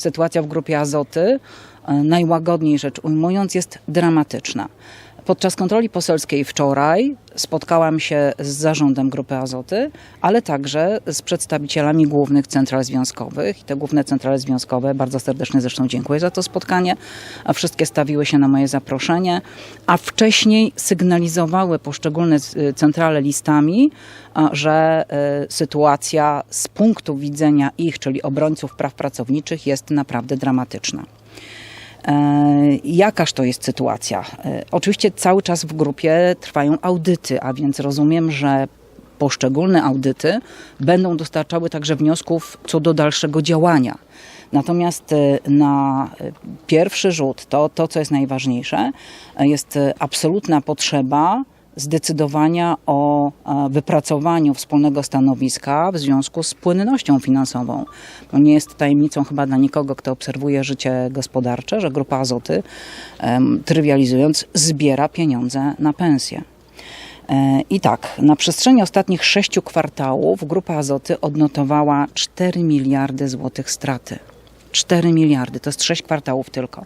sytuacja w grupie Azoty, e, najłagodniej rzecz ujmując, jest dramatyczna. Podczas kontroli poselskiej wczoraj spotkałam się z zarządem Grupy Azoty, ale także z przedstawicielami głównych central związkowych. I te główne centrale związkowe, bardzo serdecznie zresztą dziękuję za to spotkanie, wszystkie stawiły się na moje zaproszenie, a wcześniej sygnalizowały poszczególne y, centrale listami, że y, sytuacja z punktu widzenia ich, czyli obrońców praw pracowniczych, jest naprawdę dramatyczna. E, Jakaż to jest sytuacja? E, Oczywiście cały czas w grupie trwają audyty, a więc rozumiem, że poszczególne audyty będą dostarczały także wniosków co do dalszego działania. Natomiast e, na pierwszy rzut to, to co jest najważniejsze, jest absolutna potrzeba zdecydowania o e, wypracowaniu wspólnego stanowiska w związku z płynnością finansową. Bo nie jest tajemnicą chyba dla nikogo, kto obserwuje życie gospodarcze, że Grupa Azoty, trywializując, zbiera pieniądze na pensje. E, I tak, na przestrzeni ostatnich sześciu kwartałów Grupa Azoty odnotowała 4 miliardy złotych straty. 4 miliardy, to jest 6 kwartałów tylko.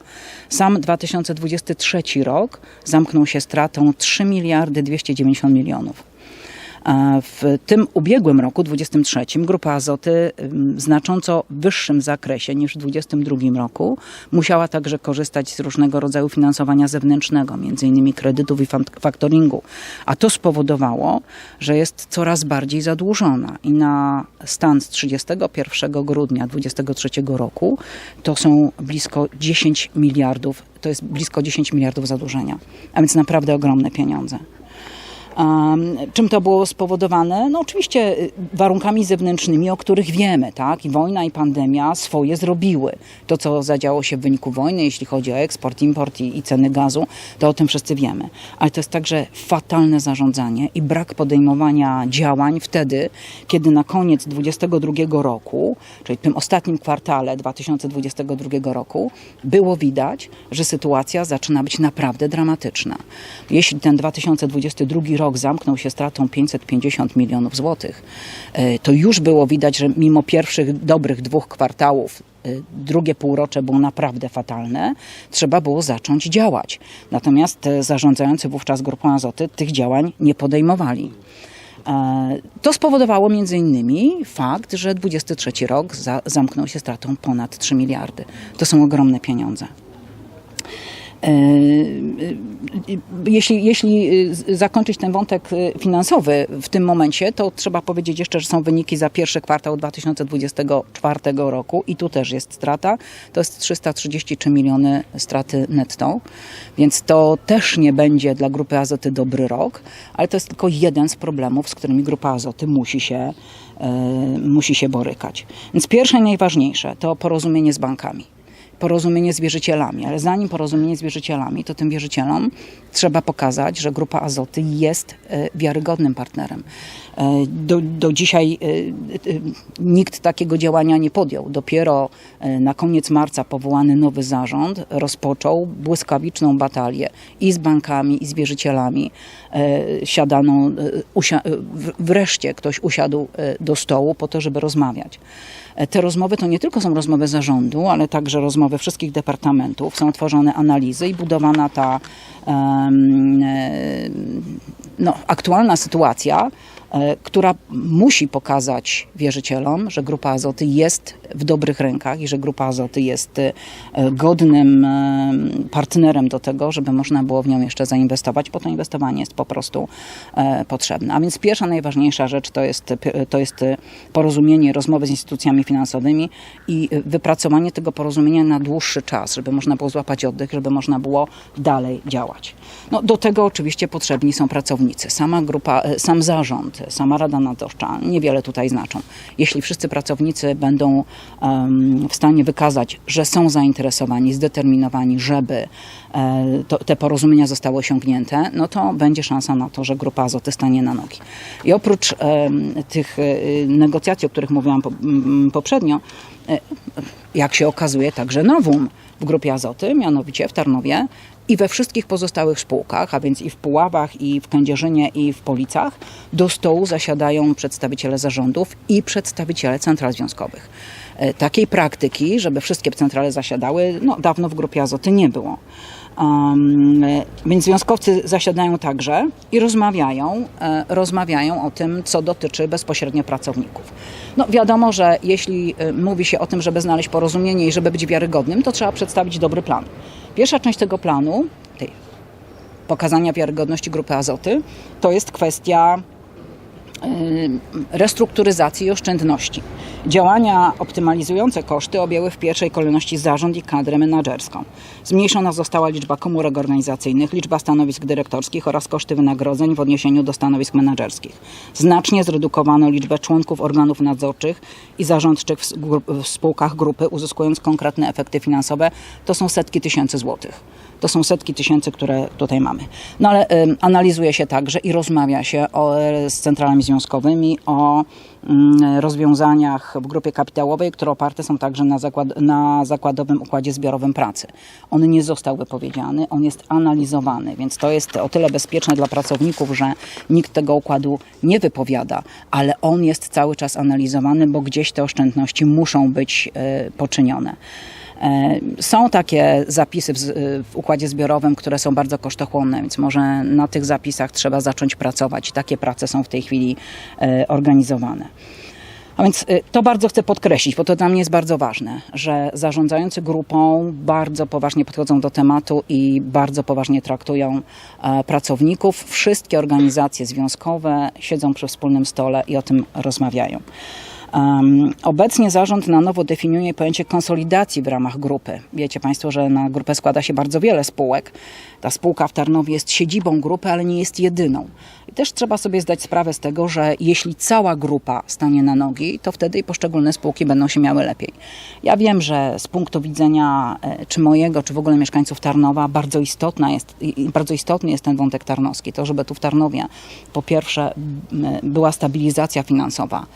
Sam 2023 rok zamknął się stratą 3 miliardy 290 milionów. W tym ubiegłym roku, 23, Grupa Azoty w znacząco wyższym zakresie niż w 22 roku musiała także korzystać z różnego rodzaju finansowania zewnętrznego, innymi kredytów i fak- faktoringu. A to spowodowało, że jest coraz bardziej zadłużona i na stan z 31 grudnia 23 roku to są blisko 10 miliardów, to jest blisko 10 miliardów zadłużenia, a więc naprawdę ogromne pieniądze. Czym to było spowodowane? No oczywiście y, warunkami zewnętrznymi, o których wiemy, tak? I wojna i pandemia swoje zrobiły. To, co zadziało się w wyniku wojny, jeśli chodzi o eksport, import i, i ceny gazu, to o tym wszyscy wiemy. Ale to jest także fatalne zarządzanie i brak podejmowania działań wtedy, kiedy na koniec 2022 roku, czyli w tym ostatnim kwartale 2022 roku, było widać, że sytuacja zaczyna być naprawdę dramatyczna. Jeśli ten 2022 rok zamknął się stratą 550 milionów złotych, e, to już było widać, że mimo pierwszych dobrych dwóch kwartałów e, drugie półrocze było naprawdę fatalne, trzeba było zacząć działać. Natomiast e, zarządzający wówczas grupą Azoty tych działań nie podejmowali. To spowodowało między innymi fakt, że 23 rok za, zamknął się stratą ponad 3 miliardy. To są ogromne pieniądze. E, Jeśli, jeśli y, zakończyć ten wątek y, finansowy w tym momencie, to trzeba powiedzieć jeszcze, że są wyniki za pierwszy kwartał 2024 roku i tu też jest strata. To jest 333 miliony straty netto, więc to też nie będzie dla Grupy Azoty dobry rok, ale to jest tylko jeden z problemów, z którymi Grupa Azoty musi się, musi się borykać. Więc pierwsze najważniejsze to porozumienie z bankami porozumienie z wierzycielami, ale zanim porozumienie z wierzycielami, to tym wierzycielom trzeba pokazać, że Grupa Azoty jest e, wiarygodnym partnerem. E, Do, do dzisiaj e, nikt takiego działania nie podjął. Dopiero na koniec marca powołany nowy zarząd rozpoczął błyskawiczną batalię i z bankami, i z wierzycielami. Siadano, wreszcie ktoś usiadł do stołu po to, żeby rozmawiać. E, Te rozmowy to nie tylko są rozmowy zarządu, ale także rozmowy wszystkich departamentów. Są tworzone analizy i budowana ta e, no, aktualna sytuacja, która musi pokazać wierzycielom, że Grupa Azoty jest w dobrych rękach i że Grupa Azoty jest e, godnym e, partnerem do tego, żeby można było w nią jeszcze zainwestować, bo to inwestowanie jest po prostu e, potrzebne. A więc pierwsza, najważniejsza rzecz to jest, to jest e, porozumienie, rozmowy z instytucjami finansowymi i e, wypracowanie tego porozumienia na dłuższy czas, żeby można było złapać oddech, żeby można było dalej działać. No, do tego oczywiście potrzebni są pracownicy. Sama grupa, e, sam zarząd, sama Rada Nadzorcza niewiele tutaj znaczą. Jeśli wszyscy pracownicy będą w stanie wykazać, że są zainteresowani, zdeterminowani, żeby e, to, te porozumienia zostały osiągnięte, no to będzie szansa na to, że Grupa Azoty stanie na nogi. I oprócz tych e, negocjacji, o których mówiłam poprzednio, e, jak się okazuje, także nowum w Grupie Azoty, mianowicie w Tarnowie i we wszystkich pozostałych spółkach, a więc i w Puławach, i w Kędzierzynie, i w Policach, do stołu zasiadają przedstawiciele zarządów i przedstawiciele central związkowych. E, Takiej praktyki, żeby wszystkie centrale zasiadały, no dawno w Grupie Azoty nie było. Um, więc związkowcy zasiadają także i rozmawiają, e, rozmawiają o tym, co dotyczy bezpośrednio pracowników. No wiadomo, że jeśli e, mówi się o tym, żeby znaleźć porozumienie i żeby być wiarygodnym, to trzeba przedstawić dobry plan. Pierwsza część tego planu, tej pokazania wiarygodności grupy Azoty, to jest kwestia restrukturyzacji i oszczędności. Działania optymalizujące koszty objęły w pierwszej kolejności zarząd i kadrę menedżerską. Zmniejszona została liczba komórek organizacyjnych, liczba stanowisk dyrektorskich oraz koszty wynagrodzeń w odniesieniu do stanowisk menedżerskich. Znacznie zredukowano liczbę członków organów nadzorczych i zarządczych w, w spółkach grupy, uzyskując konkretne efekty finansowe. To są setki tysięcy złotych. To są setki tysięcy, które tutaj mamy. No ale ym, analizuje się także i rozmawia się o, e, z centralami związkowymi o mm, rozwiązaniach w grupie kapitałowej, które oparte są także na, zakład, na zakładowym układzie zbiorowym pracy. On nie został wypowiedziany, on jest analizowany, więc to jest o tyle bezpieczne dla pracowników, że nikt tego układu nie wypowiada, ale on jest cały czas analizowany, bo gdzieś te oszczędności muszą być e, poczynione. E, Są takie zapisy w, z- w układzie zbiorowym, które są bardzo kosztochłonne, więc może na tych zapisach trzeba zacząć pracować. Takie prace są w tej chwili e, organizowane. A więc to bardzo chcę podkreślić, bo to dla mnie jest bardzo ważne, że zarządzający grupą bardzo poważnie podchodzą do tematu i bardzo poważnie traktują e, pracowników. Wszystkie organizacje związkowe siedzą przy wspólnym stole i o tym rozmawiają. Obecnie zarząd na nowo definiuje pojęcie konsolidacji w ramach grupy. Wiecie Państwo, że na grupę składa się bardzo wiele spółek. Ta spółka w Tarnowie jest siedzibą grupy, ale nie jest jedyną. I też trzeba sobie zdać sprawę z tego, że jeśli cała grupa stanie na nogi, to wtedy i poszczególne spółki będą się miały lepiej. Ja wiem, że z punktu widzenia e, czy mojego, czy w ogóle mieszkańców Tarnowa bardzo istotna jest, bardzo istotny jest ten wątek tarnowski. To, żeby tu w Tarnowie po pierwsze była stabilizacja finansowa,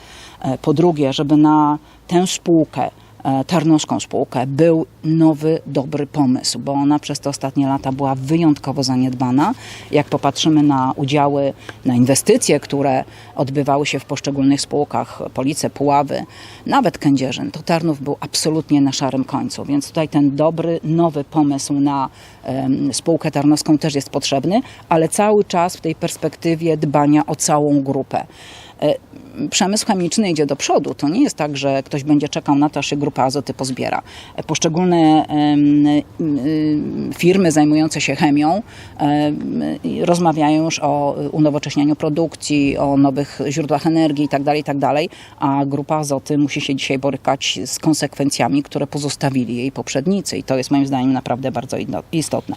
Po drugie, żeby na tę spółkę, e, tarnowską spółkę, był nowy, dobry pomysł, bo ona przez te ostatnie lata była wyjątkowo zaniedbana. Jak popatrzymy na udziały, na inwestycje, które odbywały się w poszczególnych spółkach, Police, Puławy, nawet Kędzierzyn, to Tarnów był absolutnie na szarym końcu, więc tutaj ten dobry, nowy pomysł na em, spółkę tarnowską też jest potrzebny, ale cały czas w tej perspektywie dbania o całą grupę. E, Przemysł chemiczny idzie do przodu. To nie jest tak, że ktoś będzie czekał na to, aż się grupa azoty pozbiera. E, Poszczególne em, y, firmy zajmujące się chemią rozmawiają już o unowocześnianiu produkcji, o nowych źródłach energii itd., itd., a grupa azoty musi się dzisiaj borykać z konsekwencjami, które pozostawili jej poprzednicy i to jest moim zdaniem naprawdę bardzo istotne.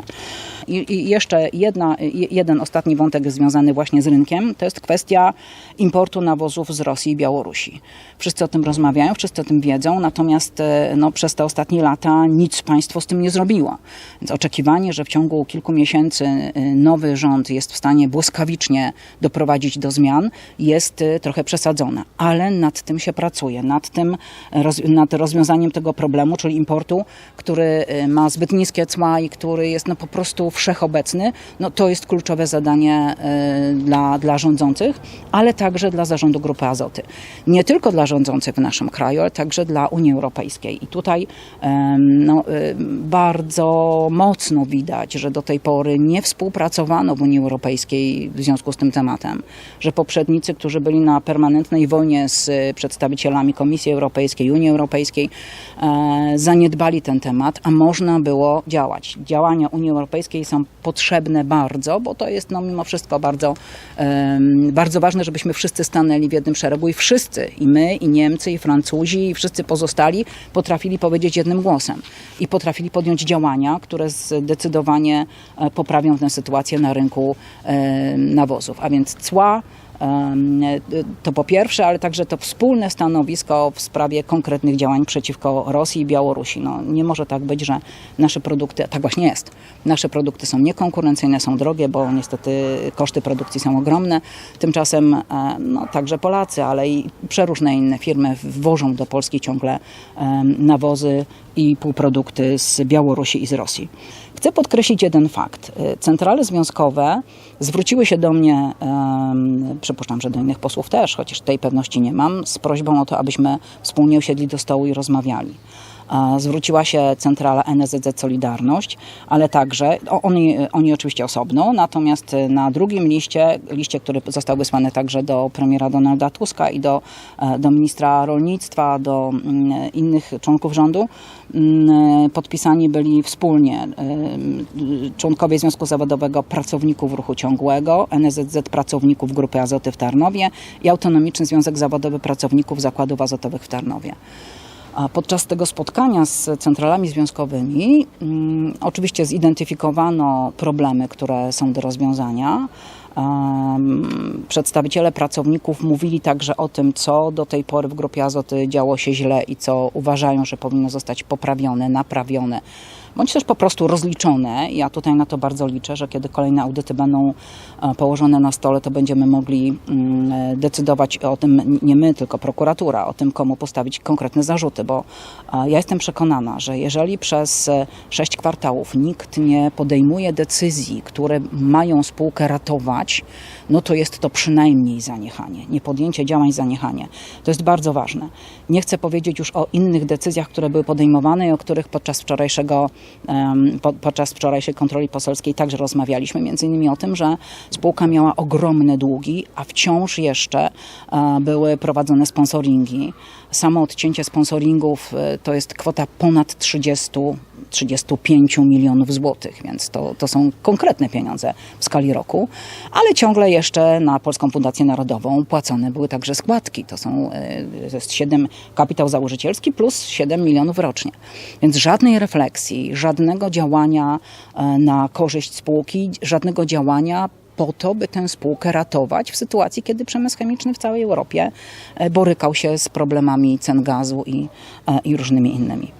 I, jeszcze jedna, je- jeden ostatni wątek związany właśnie z rynkiem, to jest kwestia importu nawozów z Rosji i Białorusi. Wszyscy o tym rozmawiają, wszyscy o tym wiedzą, natomiast e, no, przez te ostatnie lata nic państwo z tym nie zrobiło. Więc oczekiwanie, że w ciągu kilku miesięcy e, nowy rząd jest w stanie błyskawicznie doprowadzić do zmian, jest e, trochę przesadzone. Ale nad tym się pracuje, nad tym, nad rozwiązaniem tego problemu, czyli importu, który ma zbyt niskie cła i który jest no, po prostu wszechobecny. No, to jest kluczowe zadanie dla, dla rządzących, ale także dla zarządu Grupy Azoty. Nie tylko dla rządzących w naszym kraju, ale także dla Unii Europejskiej. I tutaj no, y, bardzo mocno widać, że do tej pory nie współpracowano w Unii Europejskiej w związku z tym tematem, że poprzednicy, którzy byli na permanentnej wojnie z y, przedstawicielami Komisji Europejskiej, Unii Europejskiej, e, zaniedbali ten temat, a można było działać. Działania Unii Europejskiej są potrzebne bardzo, bo to jest no, mimo wszystko bardzo, bardzo ważne, żebyśmy wszyscy stanęli w jednym szeregu i wszyscy, i my, i Niemcy, i Francuzi, i wszyscy pozostali potrafili powiedzieć jednym głosem i potrafili podjąć działania, które zdecydowanie e, poprawią tę sytuację na rynku e, nawozów. A więc cła, To po pierwsze, ale także to wspólne stanowisko w sprawie konkretnych działań przeciwko Rosji i Białorusi. No, nie może tak być, że nasze produkty, tak właśnie jest, nasze produkty są niekonkurencyjne, są drogie, bo niestety koszty produkcji są ogromne. Tymczasem e, no, także Polacy, ale i przeróżne inne firmy wwożą do Polski ciągle nawozy i półprodukty z Białorusi i z Rosji. Chcę podkreślić jeden fakt. E, Centrale związkowe zwróciły się do mnie, przypuszczam, że do innych posłów też, chociaż tej pewności nie mam, z prośbą o to, abyśmy wspólnie usiedli do stołu i rozmawiali. E, Zwróciła się centrala NSZZ Solidarność, ale także, oni, oni oczywiście osobno, natomiast na drugim liście, liście, który został wysłany także do premiera Donalda Tuska i do, e, do ministra rolnictwa, do mm, innych członków rządu, mm, podpisani byli wspólnie em, członkowie Związku Zawodowego Pracowników Ruchu Ciągłego, NSZZ Pracowników Grupy Azoty w Tarnowie i Autonomiczny Związek Zawodowy Pracowników Zakładów Azotowych w Tarnowie. Podczas tego spotkania z centralami związkowymi mm, oczywiście zidentyfikowano problemy, które są do rozwiązania. Przedstawiciele pracowników mówili także o tym, co do tej pory w grupie Azoty działo się źle i co uważają, że powinno zostać poprawione, naprawione, bądź też po prostu rozliczone. Ja tutaj na to bardzo liczę, że kiedy kolejne audyty będą e, położone na stole, to będziemy mogli mm, e, decydować o tym, nie my, tylko prokuratura, o tym, komu postawić konkretne zarzuty, bo e, ja jestem przekonana, że jeżeli przez sześć kwartałów nikt nie podejmuje decyzji, które mają spółkę ratować, no to jest to przynajmniej zaniechanie. Nie podjęcie działań, zaniechanie. To jest bardzo ważne. Nie chcę powiedzieć już o innych decyzjach, które były podejmowane i o których podczas wczorajszego, podczas wczorajszej kontroli poselskiej także rozmawialiśmy. Między innymi o tym, że spółka miała ogromne długi, a wciąż jeszcze e, były prowadzone sponsoringi. Samo odcięcie sponsoringów e, to jest kwota ponad 30 35 milionów złotych, więc to, to są konkretne pieniądze w skali roku, ale ciągle jeszcze na Polską Fundację Narodową płacone były także składki. To są e, to jest 7 kapitał założycielski plus 7 milionów rocznie. Więc żadnej refleksji, żadnego działania e, na korzyść spółki, żadnego działania po to, by tę spółkę ratować w sytuacji, kiedy przemysł chemiczny w całej Europie e, borykał się z problemami cen gazu i, i różnymi innymi.